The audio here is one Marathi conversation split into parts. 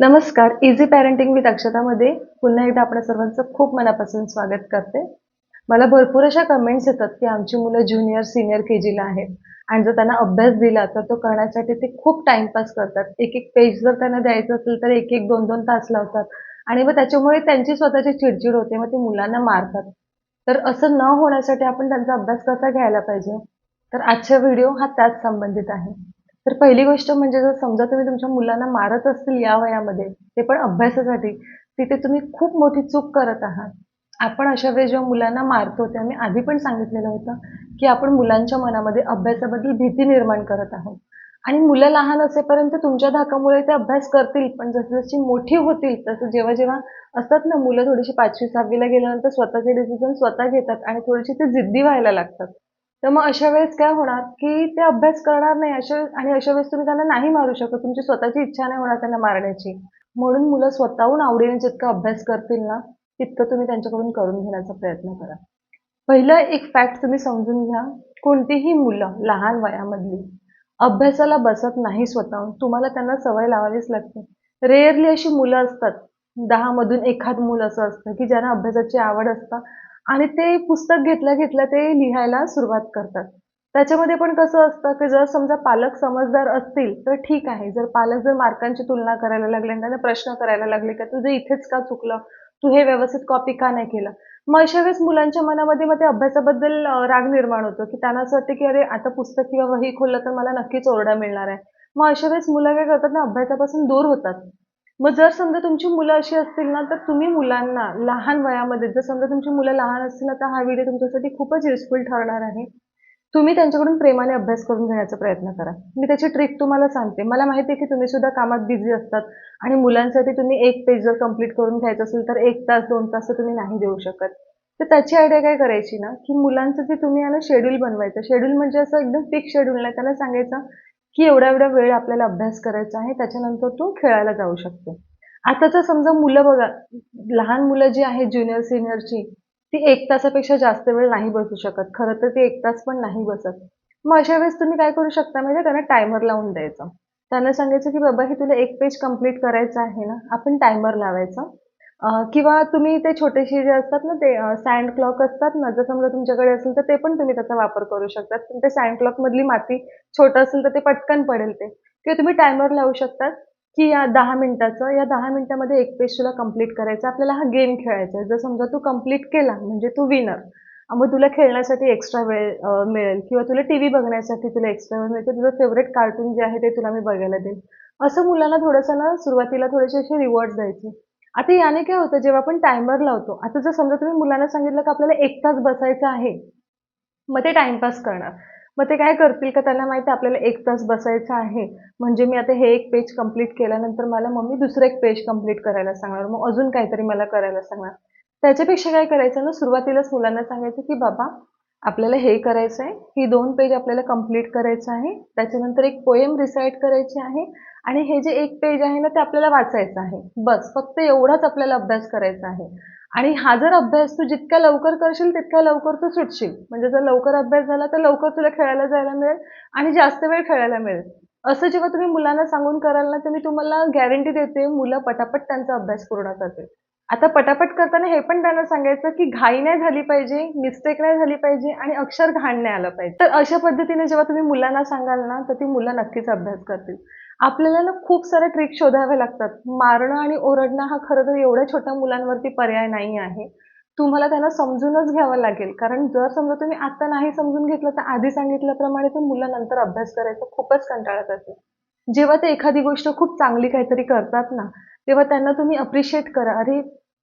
नमस्कार इझी पॅरेंटिंग विथ अक्षतामध्ये पुन्हा एकदा आपल्या सर्वांचं खूप मनापासून स्वागत करते. मला भरपूर अशा कमेंट्स येतात की आमची मुलं ज्युनियर सिनियर के जीला आहेत. आणि जर त्यांना अभ्यास दिला तर तो करण्यासाठी ते खूप टाइमपास करतात. एक एक पेज जर त्यांना द्यायचं असेल तर एक एक दोन दोन तास लावतात. आणि मग त्याच्यामुळे त्यांची स्वतःची चिडचिड होते मग ते मुलांना मारतात. तर असं न होण्यासाठी आपण त्यांचा अभ्यास कसा घ्यायला पाहिजे? तर आजचा व्हिडिओ हा त्याच संबंधित आहे. तर पहिली गोष्ट म्हणजे जर समजा तुम्ही तुमच्या मुलांना मारत असतील या वयामध्ये ते पण अभ्यासासाठी तिथे तुम्ही खूप मोठी चूक करत आहात. आपण अशा वेळेस जेव्हा मुलांना मारतो ते आम्ही आधी पण सांगितलेलं होतं की आपण मुलांच्या मनामध्ये अभ्यासाबद्दल भीती निर्माण करत आहोत. आणि मुलं लहान असेपर्यंत तुमच्या धाकामुळे ते अभ्यास करतील पण जशी जशी मोठी होतील तसं जेव्हा जेव्हा असतात ना मुलं थोडीशी पाचवी सहावीला गेल्यानंतर स्वतःचे डिसिजन स्वतः घेतात आणि थोडीशी ते जिद्दी व्हायला लागतात. तर मग अशा वेळेस काय होणार की ते अभ्यास करणार नाही अशा आणि अशा वेळेस तुम्ही त्यांना नाही मारू शकत. तुमची स्वतःची इच्छा नाही होणार त्यांना मारण्याची. म्हणून मुलं स्वतःहून आवडीने जितका अभ्यास करतील ना तितकं तुम्ही त्यांच्याकडून करून घेण्याचा प्रयत्न करा. पहिलं एक फॅक्ट तुम्ही समजून घ्या. कोणतीही मुलं लहान वयामधली अभ्यासाला बसत नाही स्वतःहून तुम्हाला त्यांना सवय लावावीच लागते. रेअरली अशी मुलं असतात. दहा मधून एखाद मुलं असं असतं की ज्यांना अभ्यासाची आवड असतं. आणि ते पुस्तक घेतल्या घेतल्या ते लिहायला सुरुवात करतात. त्याच्यामध्ये पण कसं असतं की जर समजा पालक समजदार असतील तर ठीक आहे. जर पालक जर मार्कांची तुलना करायला लागले आणि त्यांना प्रश्न करायला लागले का तुझं इथेच का चुकलं? तू हे व्यवस्थित कॉपी का नाही केलं? मग अशा वेळेस मुलांच्या मनामध्ये मग ते अभ्यासाबद्दल राग निर्माण होतो की त्यांना असं वाटतं की अरे आता पुस्तक किंवा वही खोललं तर मला नक्कीच ओरडा मिळणार आहे. मग अशा वेळेस मुलं काय करतात ना अभ्यासापासून दूर होतात. मग जर समजा तुमची मुलं अशी असतील ना तर तुम्ही मुलांना लहान वयामध्ये जर समजा तुमची मुलं लहान असतील ना तर हा व्हिडिओ तुमच्यासाठी खूपच युजफुल ठरणार आहे. तुम्ही त्यांच्याकडून प्रेमाने अभ्यास करून घेण्याचा प्रयत्न करा. मी त्याची ट्रिक तुम्हाला सांगते. मला माहिती आहे की तुम्ही सुद्धा कामात बिझी असतात आणि मुलांसाठी तुम्ही एक पेज जर कंप्लीट करून घ्यायचं असेल तर एक तास दोन तास तर तुम्ही नाही देऊ शकत. तर त्याची आयडिया काय करायची ना की मुलांचं जे तुम्ही आहे ना शेड्यूल बनवायचं शेड्यूल म्हणजे असं एकदम फिक्स शेड्यूल नाही. त्याला सांगायचं की एवढा एवढा वेळ आपल्याला अभ्यास करायचा आहे त्याच्यानंतर तू खेळायला जाऊ शकते. आताचं समजा मुलं बघा लहान मुलं जी आहेत ज्युनियर सिनियरची ती एक तासापेक्षा जास्त वेळ नाही बसू शकत. खरं तर ती एक तास पण नाही बसत. मग अशा वेळेस तुम्ही काय करू शकता म्हणजे त्यांना टायमर लावून द्यायचं. त्यांना सांगायचं की बाबा हे तुला एक पेज कंप्लीट करायचं आहे ना? आपण टायमर लावायचा. किंवा तुम्ही ते छोटेसे जे असतात ना ते सँड क्लॉक असतात ना जर समजा तुमच्याकडे असेल तर ते पण तुम्ही त्याचा वापर करू शकतात. पण ते सँड क्लॉक मधली माती छोटं असेल तर ते पटकन पडेल ते. किंवा तुम्ही टायमर लावू शकतात की या दहा मिनिटाचं या दहा मिनिटामध्ये एक पेज तुला कंप्लीट करायचं आपल्याला हा गेम खेळायचा आहे. जर समजा तू कंप्लीट केला म्हणजे तू विनर मग तुला खेळण्यासाठी एक्स्ट्रा वेळ मिळेल. किंवा तुला टी व्ही बघण्यासाठी तुला एक्स्ट्रा वेळ मिळते तुझं फेवरेट कार्टून जे आहे ते तुला मी बघायला देईल असं मुलांना थोडंसं ना सुरुवातीला थोडेसे असे रिवॉर्ड द्यायचे. आता याने काय होतं जेव्हा आपण टायमर लावतो आता जर समजा तुम्ही मुलांना सांगितलं की आपल्याला एक तास बसायचं आहे मग ते टाइमपास करणार. मग ते काय करतील का त्यांना माहिती आहे आपल्याला एक तास बसायचं आहे. म्हणजे मी आता हे एक पेज कंप्लीट केल्यानंतर मला मम्मी दुसरं एक पेज कंप्लीट करायला सांगणार. मग अजून काहीतरी मला करायला सांगणार. त्याच्यापेक्षा काय करायचं ना सुरुवातीलाच मुलांना सांगायचं की बाबा आपल्याला हे करायचं आहे ही दोन पेज आपल्याला कंप्लीट करायचं आहे. त्याच्यानंतर एक पोएम रिसाईट करायची आहे. आणि हे जे एक पेज आहे ना ते आपल्याला वाचायचं आहे. बस फक्त एवढाच आपल्याला अभ्यास करायचा आहे. आणि हा जर अभ्यास तू जितक्या लवकर करशील तितक्या लवकर तू सुटशील. म्हणजे जर लवकर अभ्यास झाला तर लवकर तुला खेळायला जायला मिळेल आणि जास्त वेळ खेळायला मिळेल. असं जेव्हा तुम्ही मुलांना सांगून कराल ना तर मी तुम्हाला गॅरंटी देते मुलं पटापट त्यांचा अभ्यास पूर्ण करतील. आता पटापट करताना हे पण त्यांना सांगायचं की घाई नाही झाली पाहिजे मिस्टेक नाही झाली पाहिजे आणि अक्षर घाण नाही आलं पाहिजे. तर अशा पद्धतीने जेव्हा तुम्ही मुलांना सांगाल ना तर ती मुलं नक्कीच अभ्यास करतील. आपल्याला ना खूप साऱ्या ट्रिक शोधाव्या लागतात. मारणं आणि ओरडणं हा खरं तर एवढ्या छोट्या मुलांवरती पर्याय नाही आहे. तुम्हाला त्यांना समजूनच घ्यावं लागेल. कारण जर समजा तुम्ही आता नाही समजून घेतलं तर आधी सांगितल्याप्रमाणे ते मुलं नंतर अभ्यास करायचं खूपच कंटाळत असेल जेव्हा ते एखादी गोष्ट खूप चांगली काहीतरी करतात ना तेव्हा त्यांना तुम्ही अप्रिशिएट करा. अरे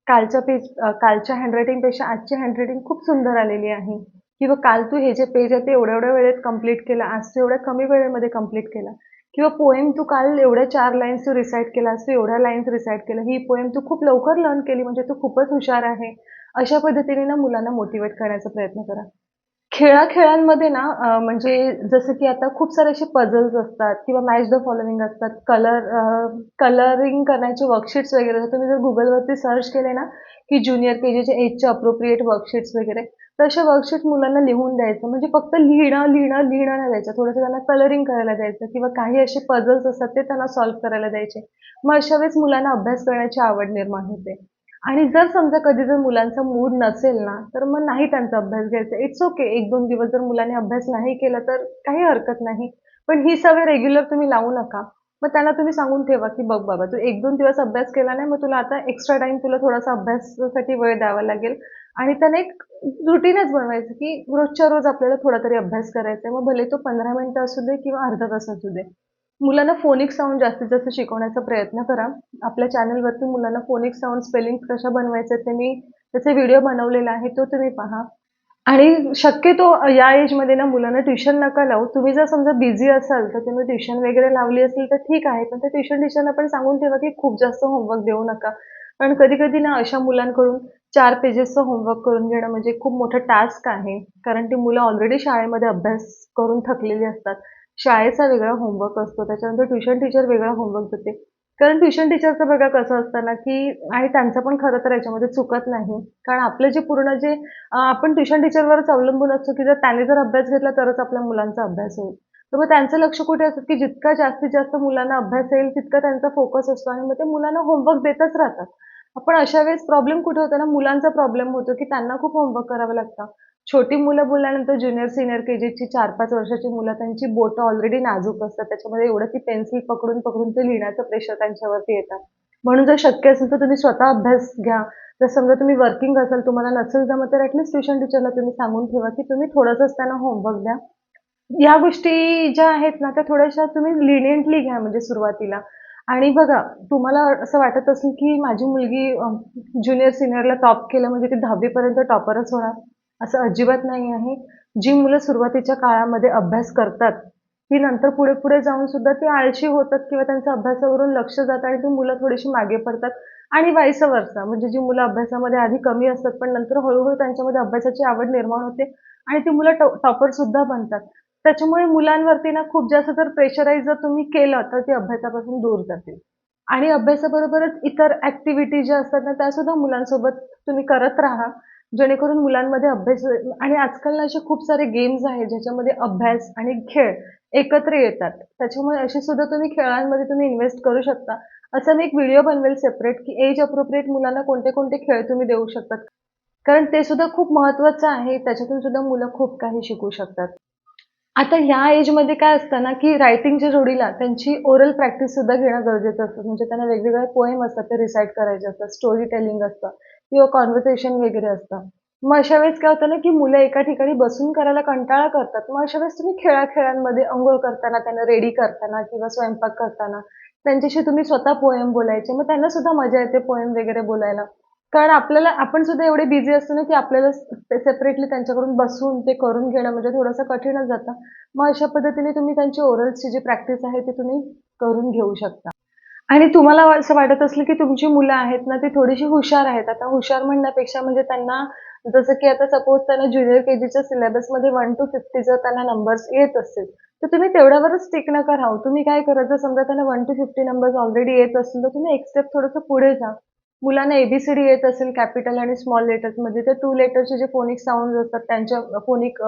कालच्या पेज कालच्या हँडरायटिंगपेक्षा आजची हँडरायटिंग खूप सुंदर आलेली आहे. किंवा काल तू हे जे पेज आहे ते एवढ्या एवढ्या वेळेत कंप्लीट केलं आज तू एवढ्या कमी वेळेमध्ये कंप्लीट केला. किंवा पोएम तू काल एवढ्या चार लाईन्स तू रिसाईट केला तू एवढ्या लाईन्स रिसाईट केलं ही पोएम तू खूप लवकर लर्न केली म्हणजे तू खूपच हुशार आहे. अशा पद्धतीने ना मुलांना मोटिवेट करण्याचा प्रयत्न करा. खेळाखेळांमध्ये ना अ, म्हणजे जसं की आता खूप सारे असे पझल्स असतात किंवा मॅच द फॉलोविंग असतात. कलर कलरिंग करण्याचे वर्कशीट्स वगैरे असतात. तुम्ही जर गुगलवरती सर्च केले ना, की ज्युनियर केजीचे एजचे अप्रोप्रिएट वर्कशीट्स वगैरे, तर अशा वर्कशीट मुलांना लिहून द्यायचं. म्हणजे फक्त लिहिणं, लिहिणं, लिहिणं नाही द्यायचं. थोडंसं त्यांना कलरिंग करायला द्यायचं किंवा काही असे पझल्स असतात ते त्यांना सॉल्व्ह करायला द्यायचे. मग अशा वेळेस मुलांना अभ्यास करण्याची आवड निर्माण होते. आणि जर समजा कधी जर मुलांचा मूड नसेल ना, तर मग नाही त्यांचा अभ्यास घ्यायचा. It's okay. 1-2 दिवस जर मुलाने अभ्यास नाही केला तर काही हरकत नाही. पण ही सवय रेग्युलर तुम्ही लावू नका. मग त्यांना तुम्ही सांगून ठेवा, की "बघ बाबा, तू 1-2 दिवस अभ्यास केला नाही, मग तुला आता एक्स्ट्रा टाईम तुला थोडासा अभ्यासासाठी वेळ द्यावा लागेल." आणि त्याने एक रुटीनच बनवायचं, की रोजच्या रोज आपल्याला थोडा तरी अभ्यास करायचा आहे. मग भले तो पंधरा मिनटं असू दे किंवा अर्धा तास असू दे. मुलांना फोनिक साऊंड जास्तीत जास्त शिकवण्याचा प्रयत्न करा. आपल्या चॅनलवरती मुलांना फोनिक साऊंड स्पेलिंग कशा बनवायचे ते मी त्याचे व्हिडिओ बनवलेला आहे, तो तुम्ही पहा. आणि शक्यतो या एजमध्ये ना मुलांना ट्युशन नका लावू. तुम्ही जर समजा बिझी असाल, तर तुम्ही ट्युशन वगैरे लावली असेल तर ठीक आहे. पण त्या ट्युशन टीचरना पण सांगून ठेवा, की खूप जास्त होमवर्क देऊ नका. कारण कधी-कधी ना अशा मुलांकडून चार पेजेसचं होमवर्क करून घेणं म्हणजे खूप मोठं टास्क आहे. कारण ती मुलं ऑलरेडी शाळेमध्ये अभ्यास करून थकलेली असतात. शाळेचा वेगळा होमवर्क असतो. त्याच्यानंतर ट्युशन टीचर वेगळा होमवर्क देते. कारण ट्युशन टीचरचं बघा कसं असतं ना, की आणि त्यांचं पण खरं तर याच्यामध्ये चुकत नाही. कारण आपलं जे पूर्ण जे आपण ट्युशन टीचरवरच अवलंबून असतो, की जर त्याने जर अभ्यास घेतला तरच आपल्या मुलांचा अभ्यास होईल. तर मग त्यांचं लक्ष कुठे असतं, की जितका जास्तीत जास्त मुलांना अभ्यास येईल तितका त्यांचा फोकस असतो आणि मग ते मुलांना होमवर्क देतच राहतात. पण अशा वेळेस प्रॉब्लेम कुठे होतो ना, मुलांचा प्रॉब्लेम होतो, की त्यांना खूप होमवर्क करावं लागतं. छोटी मुलं बोलल्यानंतर ज्युनियर, सिनियर के जीची चार पाच वर्षाची मुलं त्यांची बोटं ऑलरेडी नाजूक असतात. त्याच्यामध्ये एवढं ती पेन्सिल पकडून-पकडून ते लिहिण्याचं प्रेशर त्यांच्यावरती येतं. म्हणून जर शक्य असेल तर तुम्ही स्वतः अभ्यास घ्या. जर समजा तुम्ही वर्किंग असाल, तुम्हाला नसेल जमत तर ॲटलीस्ट ट्युशन टीचरला तुम्ही सांगून ठेवा, की तुम्ही थोडंसंच त्यांना होमवर्क द्या. या गोष्टी ज्या आहेत ना, त्या थोड्याशा तुम्ही लिनियंटली घ्या म्हणजे सुरुवातीला. आणि बघा, तुम्हाला असं वाटत असेल, की माझी मुलगी ज्युनियर, सिनियरला टॉप केलं म्हणजे ती दहावीपर्यंत टॉपरच होणार. असं अजिबात नाही आहे. जी मुलं सुरुवातीच्या काळामध्ये अभ्यास करतात, ती नंतर पुढे-पुढे जाऊन सुद्धा ती आळशी होतात किंवा त्यांचं अभ्यासावरून लक्ष जातं आणि ती मुलं थोडीशी मागे पडतात आणि वाईस वरचा म्हणजे जी मुलं अभ्यासामध्ये आधी कमी असतात, पण नंतर हळूहळू त्यांच्यामध्ये अभ्यासाची आवड निर्माण होते आणि ती मुलं टॉपर सुद्धा बनतात. त्याच्यामुळे मुलांवरती ना खूप जास्त जर प्रेशराईज जर तुम्ही केलं, तर ते अभ्यासापासून दूर जातील. आणि अभ्यासाबरोबरच इतर ऍक्टिव्हिटी ज्या असतात ना, त्या सुद्धा मुलांसोबत तुम्ही करत राहा. जेणेकरून मुलांमध्ये अभ्यास आणि आजकाल असे खूप सारे गेम्स आहेत, ज्याच्यामध्ये अभ्यास आणि खेळ एकत्र येतात. त्याच्यामुळे असे सुद्धा तुम्ही खेळांमध्ये तुम्ही इन्व्हेस्ट करू शकता. असा मी एक व्हिडिओ बनवेल सेपरेट, की एज अप्रोप्रिएट मुलांना कोणते-कोणते खेळ तुम्ही देऊ शकतात. कारण ते सुद्धा खूप महत्त्वाचं आहे. त्याच्यातून सुद्धा मुलं खूप काही शिकू शकतात. आता ह्या एजमध्ये काय असतं ना, की रायटिंगच्या जोडीला त्यांची ओरल प्रॅक्टिस सुद्धा घेणं गरजेचं असतं. म्हणजे त्यांना वेगवेगळे पोएम असतात ते रिसाईट करायचे असतात, स्टोरी टेलिंग असतं किंवा कॉन्व्हर्सेशन वगैरे असतं. मग अशा वेळेस काय होतं ना, की मुलं एका ठिकाणी बसून करायला कंटाळा करतात. मग अशा वेळेस तुम्ही खेळाखेळांमध्ये अंघोळ करताना, त्यांना रेडी करताना किंवा स्वयंपाक करताना त्यांच्याशी तुम्ही स्वतः पोएम बोलायचे. मग त्यांना सुद्धा मजा येते पोएम वगैरे बोलायला. कारण आपल्याला आपण सुद्धा एवढे बिझी असतो ना, की आपल्याला सेपरेटली त्यांच्याकडून बसून ते करून घेणं म्हणजे थोडंसं कठीणच जातं. मग अशा पद्धतीने तुम्ही त्यांची ओरल्सची जी प्रॅक्टिस आहे ती तुम्ही करून घेऊ शकता. आणि तुम्हाला असं वाटत असेल, की तुमची मुलं आहेत ना, ती थोडीशी हुशार आहेत. आता हुशार म्हणण्यापेक्षा म्हणजे त्यांना जसं की आता सपोज त्यांना ज्युनियर केजीच्या सिलेबसमध्ये वन टू फिफ्टी जर त्यांना नंबर्स येत असतील, तर तुम्ही तेवढ्यावरच स्टिक नका राहू. तुम्ही काय करा, जर समजा त्यांना one two fifty numbers already येत असतील, तर तुम्ही एक स्टेप थोडंसं पुढे जा. मुलांना एबीसीडी येत असेल कॅपिटल आणि स्मॉल लेटर्समध्ये, तर टू लेटरचे जे फोनिक साऊंड असतात, त्यांच्या फोनिक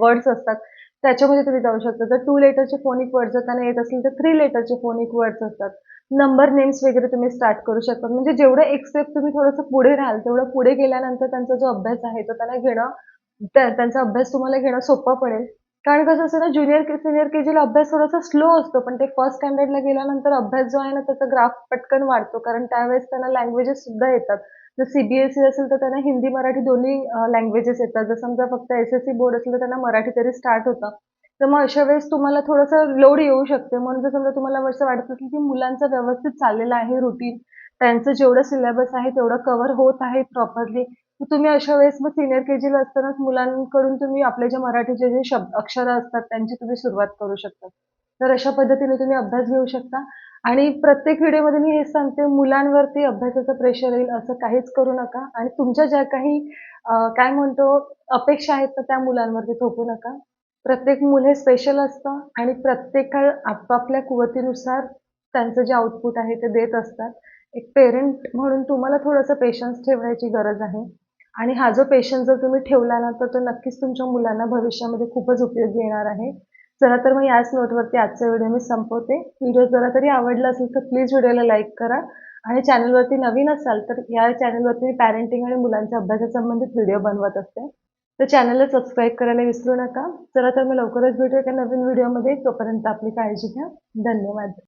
वर्ड्स असतात, त्याच्यामध्ये तुम्ही जाऊ शकता. जर टू लेटरचे फोनिक वर्ड जर त्यांना येत असतील, तर थ्री लेटरचे फोनिक वर्ड्स असतात. नंबर नेम्स वगैरे तुम्ही स्टार्ट करू शकता. म्हणजे जेवढं एक स्टेप तुम्ही थोडंसं पुढे राहाल, तेवढं पुढे गेल्यानंतर त्यांचा जो अभ्यास आहे, तो त्यांना घेणं त्यांचा अभ्यास तुम्हाला घेणं सोपं पडेल. कारण कसं असतं ना, ज्युनियर सीनियर केजीला अभ्यास थोडासा स्लो असतो, पण ते फर्स्ट स्टँडर्डला गेल्यानंतर अभ्यास जो आहे ना, त्याचा ग्राफ पटकन वाढतो. कारण त्यावेळेस त्यांना लँग्वेजेस सुद्धा येतात. जर सीबीएसई असेल, तर त्यांना हिंदी, मराठी दोन्ही लँग्वेजेस येतात. जर समजा फक्त एसएससी बोर्ड असेल, तर त्यांना मराठी तरी स्टार्ट होतं. तर मग अशा वेळेस तुम्हाला थोडंसं लोड येऊ शकते. म्हणून जर समजा तुम्हाला असं वाटत असेल, की मुलांचं व्यवस्थित चाललेलं आहे रुटीन, त्यांचं जेवढं सिलेबस आहे तेवढं कव्हर होत आहे प्रॉपरली, तुम्ही अशा वेळेस मग सीनियर केजीला असतानाच मुलांकडून तुम्ही आपले जे मराठीचे जे शब्द अक्षरं असतात त्यांची तुम्ही सुरुवात करू शकता. तर अशा पद्धतीने तुम्ही अभ्यास घेऊ शकता आणि प्रत्येक व्हिडिओमध्ये मी हे सांगते मुलांवरती अभ्यासाचं प्रेशर येईल असं काहीच करू नका आणि तुमच्या ज्या काही काय म्हणतो अपेक्षा आहेत तर त्या मुलांवरती थोपू नका प्रत्येक मुल हे स्पेशल असतं आणि प्रत्येक आपापल्या कुवतीनुसार त्यांचं जे आउटपुट आहे ते देत असतात. एक पेरेंट म्हणून तुम्हाला थोडंसं पेशन्स ठेवण्याची गरज आहे. आणि हा जो पेशन्स जर तुम्ही ठेवला ना तर तो नक्कीच तुमच्या मुलांना भविष्यामध्ये खूपच उपयोगी येणार आहे. चला तर मग याच नोटवरती आजचा व्हिडिओ मी संपवते. व्हिडिओ जरा तरी आवडला असेल तर प्लीज व्हिडिओला लाईक करा. आणि चॅनलवरती नवीन असाल तर या चॅनलवरती मी पॅरेंटिंग आणि मुलांच्या अभ्यासासंबंधित व्हिडिओ बनवत असते. तर चॅनलला सबस्क्राईब करायला विसरू नका. चला तर मी लवकरच भेटू एका नवीन व्हिडिओमध्ये तोपर्यंत आपली काळजी घ्या. धन्यवाद.